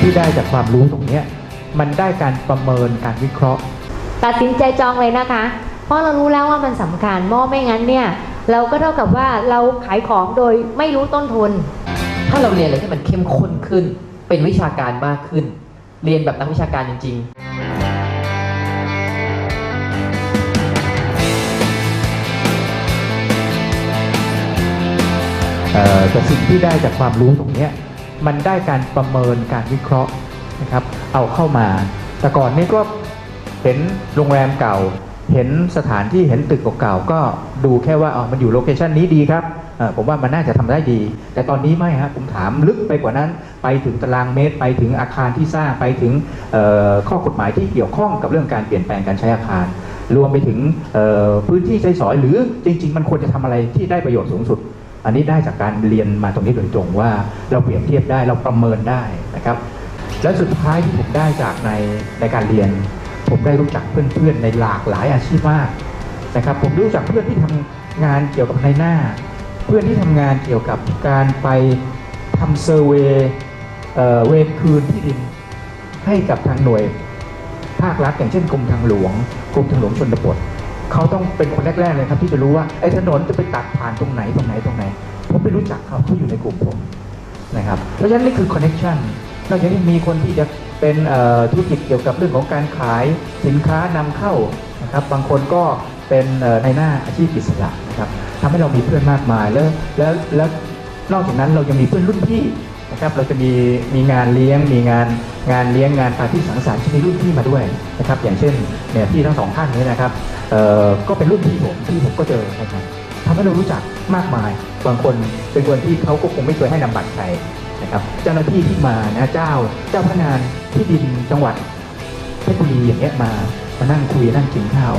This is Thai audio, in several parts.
ที่ได้จากความรู้ตรงเนี้ยมันได้การประเมินการวิเคราะห์ ตัดสินใจจองเลยนะคะ เพราะเรารู้แล้วว่ามันสำคัญเพราะไม่งั้นเนี่ย เราก็เท่ากับว่าเราขายของโดยไม่รู้ต้นทุน ถ้าเราเรียนอะไรที่มันเข้มข้นขึ้น เป็นวิชาการมากขึ้น เรียนแบบนักวิชาการจริงๆเอ่อแต่สิ่งที่ได้จากความรู้ตรงเนี้ย มันได้การประเมินการวิเคราะห์นะครับ เอาเข้ามา แต่ก่อนนี้ก็เห็นโรงแรมเก่า เห็นสถานที่เห็นตึกเก่าๆก็ดูแค่ว่าอ๋อมันอยู่โลเคชันนี้ดีครับผมว่ามันน่าจะทำได้ดี แต่ตอนนี้ไม่ฮะผมถามลึกไปกว่านั้น ไปถึงตารางเมตร ไปถึงอาคารที่สร้าง ไปถึงข้อกฎหมายที่เกี่ยวข้องกับเรื่องการเปลี่ยนแปลงการใช้อาคาร รวมไปถึงพื้นที่ใช้สอยหรือจริง ๆ มันควรจะทำอะไรที่ได้ประโยชน์สูงสุด อันนี้ได้จากการเรียนมาตรงนี้โดยตรงว่าเราเปรียบเทียบได้เราประเมินได้นะครับ และสุดท้ายที่ผมได้จากในในการเรียน ผมได้รู้จักเพื่อนๆในหลากหลายอาชีพมากนะครับ ผมรู้จักเพื่อนที่ทำงานเกี่ยวกับในหน้า เพื่อนที่ทำงานเกี่ยวกับการไปทำเซอร์เวเเวรคืนที่ดินให้กับทางหน่วยภาครัฐอย่างเช่นกรมทางหลวงกรมทางหลวงชนบท เขาต้องเป็นคนแรกๆเลยครับ ที่จะรู้ว่าไอ้ถนนจะไปตัดผ่านตรงไหนตรงไหนตรงไหนผมไปรู้จักเขาเขาอยู่ในกลุ่มผมนะครับเพราะฉะนั้นนี่คือคอนเน็ชันนอกจากนี้มีคนที่จะเป็นธุรกิจเกี่ยวกับเรื่องของการขายสินค้านำเข้านะครับ บางคนก็เป็นในหน้าอาชีพอิสระนะครับทำให้เรามีเพื่อนมากมายแล้วแล้วแล้วนอกจากนั้นเรายังมีเพื่อนรุ่นพี่ นะครับเราจะมีมีงานเลี้ยงมีงานงานเลี้ยงงานปาร์ตี้สังสรรค์ที่มีรุ่นพี่มาด้วยนะครับอย่างเช่นเนี่ยพี่ทั้งสองท่านนี้นะครับเอ่อก็เป็นรุ่นพี่ผมที่ผมก็เจอนะครับทำให้เรารู้จักมากมาย บางคนเป็นคนที่เขาก็คงไม่เคยให้นำบัตรใครนะครับเจ้าหน้าที่ที่มานะเจ้าเจ้าพนักงานที่ดินจังหวัดเพชรบุรีอย่างเงี้ยมามานั่งคุยนั่งกินข้าว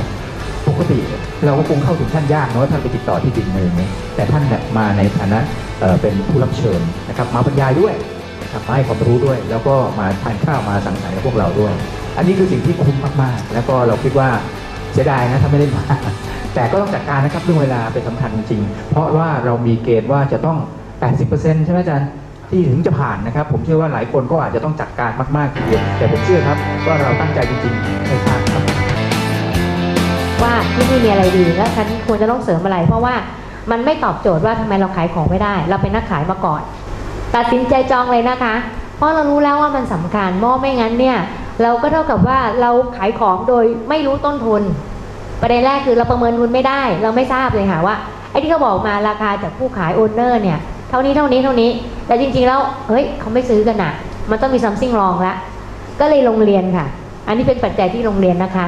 กติเราก็คงเข้าถึงท่านยากเนอะท่านไปติดต่อที่ดินอะไรอย่างเงี้ยแต่ท่านเนี่ยมาในฐานะเป็นผู้รับเชิญนะครับมาบรรยายด้วยนะครับมาให้ความรู้ด้วย แล้วก็มาทานข้าวมาสังสรรค์กับพวกเราด้วย อันนี้คือสิ่งที่คุ้มมากๆ แล้วก็เราคิดว่าเสียดายนะถ้าไม่ได้มาแต่ก็ต้องจัดการนะครับเรื่องเวลาเป็นสำคัญจริงๆเพราะว่าเรามีเกณฑ์ว่าจะต้อง 80%ใช่ไหมอาจารย์ที่ถึงจะผ่านนะครับ ผมเชื่อว่าหลายคนก็อาจจะต้องจัดการมากๆทีเดียวแต่ผมเชื่อครับว่าเราตั้งใจจริงๆให้พลาดครับ นี่มีอะไรดีแล้วฉันควรจะต้องเสริมอะไร เพราะว่ามันไม่ตอบโจทย์ว่าทำไมเราขายของไม่ได้ เราเป็นนักขายมาก่อน ตัดสินใจจองเลยนะคะ เพราะเรารู้แล้วว่ามันสำคัญเพราะไม่งั้นเนี่ย เราก็เท่ากับว่าเราขายของโดยไม่รู้ต้นทุน ประเด็นแรกคือเราประเมินทุนไม่ได้ เราไม่ทราบเลยค่ะว่าไอ้ที่เขาบอกมาราคาจากผู้ขายโอนเนอร์เนี่ยเท่านี้เท่านี้เท่านี้ แต่จริงๆแล้วเฮ้ยเขาไม่ซื้อกันนะมันต้องมีซัมซิ่งรองละก็เลยโรงเรียนค่ะ อันนี้เป็นปัจจัยที่โรงเรียนนะคะ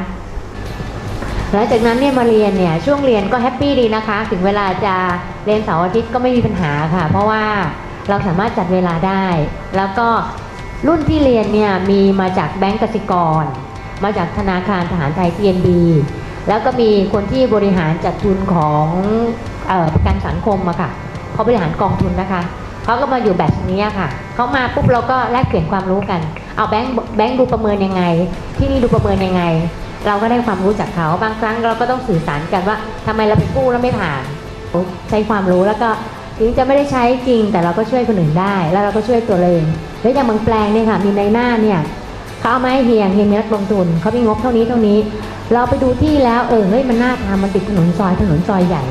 หลังจากนั้นเนี่ยมาเรียนเนี่ยช่วงเรียนก็แฮปปี้ดีนะคะ ถึงเวลาจะเรียนเสาร์อาทิตย์ก็ไม่มีปัญหาค่ะ เพราะว่าเราสามารถจัดเวลาได้ แล้วก็รุ่นที่เรียนเนี่ยมีมาจากแบงก์กสิกร มาจากธนาคารทหารไทย TNB แล้วก็มีคนที่บริหารจัดทุนของออประกันสังคมอะค่ะเขาบริหารกองทุนนะคะเขาก็มาอยู่แบบนี้ค่ะเขามาปุ๊บเราก็แลกเปลี่ยนความรู้กัน เอาแบงค์แบงค์ดูประเมินยังไง ที่นี่ดูประเมินยังไง เราก็ได้ความรู้จากเขาบางครั้งเราก็ต้องสื่อสารกันว่าทำไมเราไปกู้แล้วไม่ผ่านใช้ความรู้แล้วก็ถึงจะไม่ได้ใช้จริง แต่เราก็ช่วยคนอื่นได้ แล้วเราก็ช่วยตัวเองแล้วอย่างเมืองแปลงเนี่ยค่ะมีในหน้าเนี่ยเขาเอาไม้เฮียงเฮียงมีนักลงทุนเขามีงบเท่านี้เท่านี้ เราไปดูที่แล้วเออเฮ้ยมันน่าทำมันติดถนนซอยถนนซอยใหญ่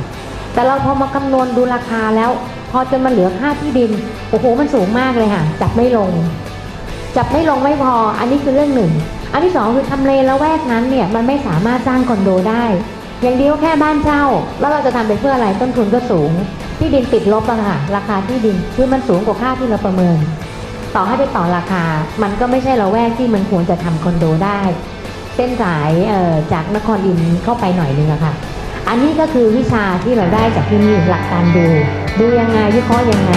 แต่เราพอมาคำนวณดูราคาแล้ว พอจนมันเหลือค่าที่ดินโอ้โหมันสูงมากเลยค่ะจับไม่ลง จับไม่ลงไม่พออันนี้คือเรื่องหนึ่ง อันที่สองคือทำเลละแวกนั้นเนี่ยมันไม่สามารถสร้างคอนโดได้ อย่างเดียวแค่บ้านเช่า แล้วเราจะทำไปเพื่ออะไรต้นทุนก็สูง ที่ดินติดลบอะค่ะราคาที่ดินคือมันสูงกว่าค่าที่เราประเมิน ต่อให้ไปต่อราคา มันก็ไม่ใช่ละแวกที่มันควรจะทำคอนโดได้ เส้นสายเอ่อจากนครอินเข้าไปหน่อยนึงอะค่ะอันนี้ก็คือวิชาที่เราได้จากที่นี่หลักการดู ดูยังไงวิเคราะห์ยังไง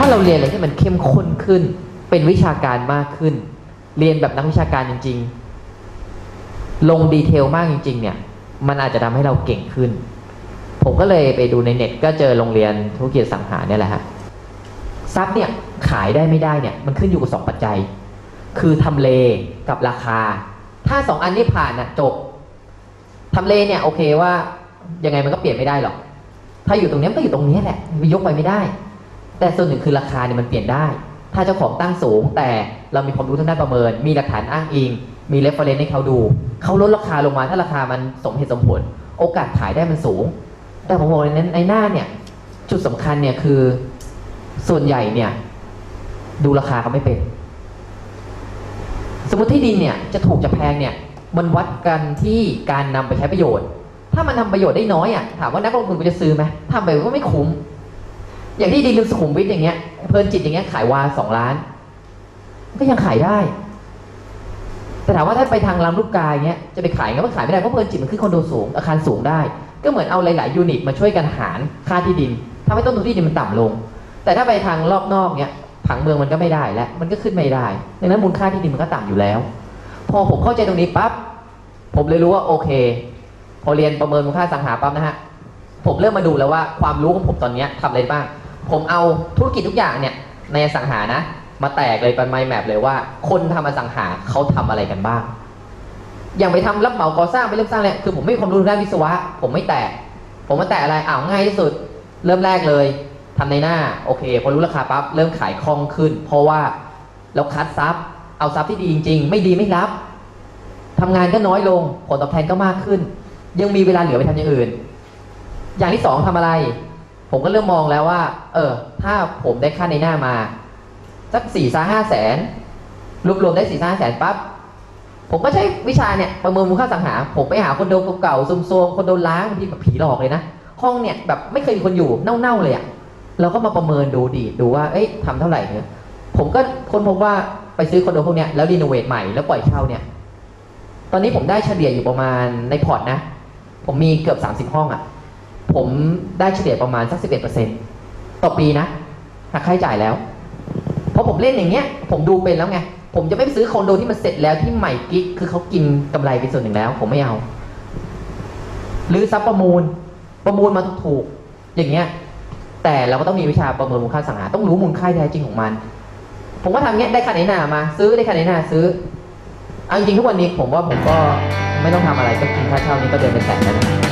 ถ้าเราเรียนอะไรที่มันเข้มข้นขึ้น เป็นวิชาการมากขึ้น เรียนแบบนักวิชาการจริง ๆ ลงดีเทลมากจริง ๆ เนี่ย มันอาจจะทำให้เราเก่งขึ้น ผมก็เลยไปดูในเน็ต ก็เจอโรงเรียนธุรกิจสังหาเนี่ยแหละฮะทรัพย์เนี่ยขายได้ไม่ได้เนี่ย มันขึ้นอยู่กับสองปัจจัย คือทำเลกับราคา ถ้าสองอันนี้ผ่านนะจบทำเลเนี่ยโอเคว่ายังไงมันก็เปลี่ยนไม่ได้หรอก ถ้าอยู่ตรงนี้นก็อยู่ตรงนี้แหละมันยกไปไม่ได้ แต่ส่วนหนึ่งคือราคาเนี่ยมันเปลี่ยนได้ ถ้าเจ้าของตั้งสูง แต่เรามีความรู้ทางด้านประเมิน มีหลักฐานอ้างอิง มีเรฟเฟอรนซ์ให้เขาดู เขาลดราคาลงมาถ้าราคามันสมเหตุสมผล โอกาสขายได้มันสูง แต่ผมบอกในในหน้าเนี่ย จุดสำคัญเนี่ยคือส่วนใหญ่เนี่ย ดูราคาเขาไม่เป็น สมมติที่ดินเนี่ยจะถูกจะแพงเนี่ย มันวัดกันที่การนำไปใช้ประโยชน์ ถ้ามันทำประโยชน์ได้น้อยอะถามว่านักลงทุนมันจะซื้อไหมทำไปก็ไม่คุ้ม อย่างที่ดินสุขุมวิทอย่างเงี้ย เพลินจิตอย่างเงี้ย ขายวาสองล้าน ก็ยังขายได้ แต่ถามว่าถ้าไปทางลำลูกกาอย่างเงี้ย จะไปขายก็มันขายไม่ได้เพราะเพลินจิตมันขึ้นคอนโดสูงอาคารสูงได้ ก็เหมือนเอาหลาย ๆ ยูนิตมาช่วยกันหารค่าที่ดินทำให้ต้นทุนที่ดินมันต่ำลง แต่ถ้าไปทางรอบนอกเนี้ยผังเมืองมันก็ไม่ได้และมันก็ขึ้นไม่ได้ ดังนั้นมูลค่าที่ดินมันก็ต่ำอยู่แล้ว พอผมเข้าใจตรงนี้ปั๊บ ผมเลยรู้ว่าโอเค พอเรียนประเมินมูลค่าสังหาปั๊บนะฮะ ผมเริ่มมาดูแล้วว่าความรู้ของผมตอนนี้ทำอะไรบ้าง ผมเอาธุรกิจทุกอย่างเนี่ยในอสังหานะ มาแตกเลยเป็นไมแมปเลยว่า คนทำอสังหาเขาทำอะไรกันบ้าง อย่างไปทำรับเหมาก่อสร้างไปเริ่มสร้างเลยคือผมไม่มีความรู้ด้านวิศวะ ผมไม่แตะผมมาแตะอะไรอ้าวง่ายที่สุด เริ่มแรกเลยทำในหน้าโอเคพอรู้ราคาปั๊บเริ่มขายคล่องขึ้น เพราะว่าเราคัดซับเอาซับที่ดีจริง ๆ ไม่ดีไม่รับทำงานก็น้อยลงผลตอบแทนก็มากขึ้น ยังมีเวลาเหลือไปทำอย่างอื่น อย่างที่สองทำอะไร ผมก็เริ่มมองแล้วว่า เออ ถ้าผมได้ค่าในหน้ามา สักสี่สาห้าแสนรวบรวมได้สี่สาห้าแสนปั๊บผมก็ใช้วิชาเนี่ยประเมินมูลค่าสังหา ผมไปหาคอนโดเก่าๆซุมโซมคอนโดล้างบางทีแบบผีหลอกเลยนะ ห้องเนี่ยแบบไม่เคยมีคนอยู่เน่าๆเลยอะ่ะเราก็มาประเมินดูดีดูว่า เอ้ยทำเท่าไหร่เนี่ยผมก็ค้นพบว่าไปซื้อคอนโดพวกเนี้ยแล้วรีโนเวทใหม่แล้วปล่อยเช่าเนี่ย ตอนนี้ผมได้เฉลี่ยอยู่ประมาณในพอร์ตนะ ผมมีเกือบสามสิบห้องอะ่ะ ผมได้เฉลี่ยประมาณสักสิบเอ็ดเปอร์เซ็นต่อปีนะหักค่าใช้จ่ายแล้ว เพราะผมเล่นอย่างเงี้ย ผมดูเป็นแล้วไง ผมจะไม่ไปซื้อคอนโดที่มันเสร็จแล้วที่ใหม่กิ๊กคือเขากินกำไรไปส่วนหนึ่งแล้ว ผมไม่เอา หรือซับประมูล ประมูลมาถูกๆอย่างเงี้ย แต่เราก็ต้องมีวิชาประเมินมูลค่าสังหา ต้องรู้มูลค่าแท้จริงของมัน ผมก็ทำเงี้ยได้ค่าไหนหนามา ซื้อได้ค่าไหนหนาซื้อเอาจริงๆทุกวันนี้ผมว่าผมก็ไม่ต้องทำอะไรก็กินค่าเช่านี้ก็เดือนเป็นแสนแล้วนะ